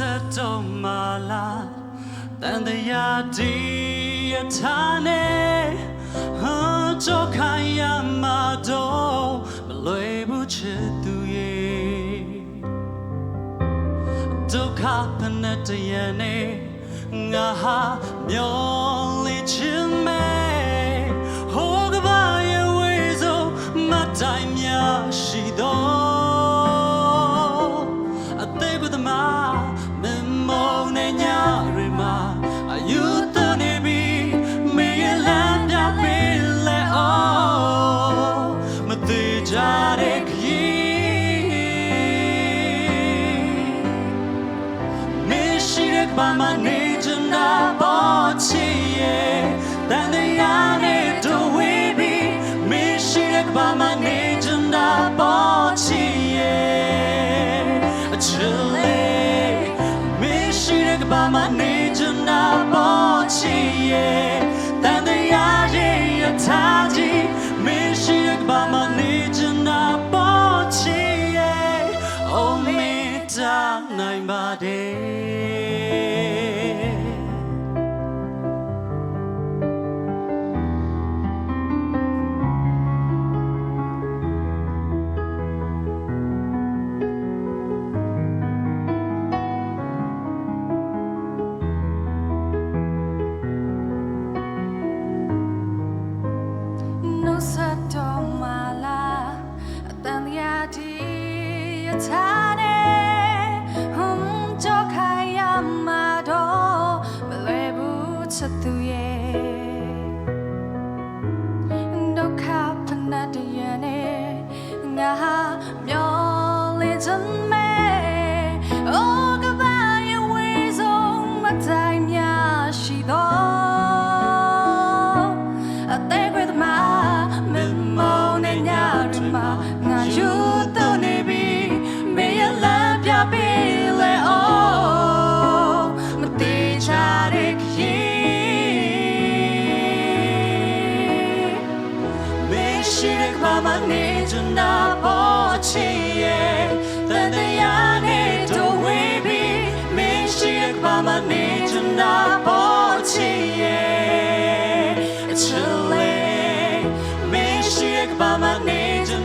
ဆက်တော့မလားတန်တရားဒီအထားနဲ့ဟာကြောက်ခိုင်းရမှာတော့မလွယ်ဘူးချစ်သူရဲ့ဒုက္ခပနဲ့တရနဲ့ငါဟာမျောလေးချင်မဲ့ မရှိတဲ့ကဘာမနေချင်တာပေါ်ချီရဲ့တန်တရားနဲ့တို့ဝေးပြီမရှိတဲ့ကဘာမနေချင်တာပေါ်ချီရဲ့အချစ်လေးမရှိတဲ့ကဘာမနေချင်တာပေါ်ချီရဲ့တန်တရားရဲ့ရထားကြီးမရှိတဲ့ကဘာမနေချင်တာပေါ်ချီရဲ့ Oh me ta နိုင်ပါတယ် No sato mala tan ya ti ya tane hum မရှိတဲ့ကဘာမနေချင်တာပေါ်ချီရဲ့အချစ်လေးမရှိတဲ့ကဘာမနေချ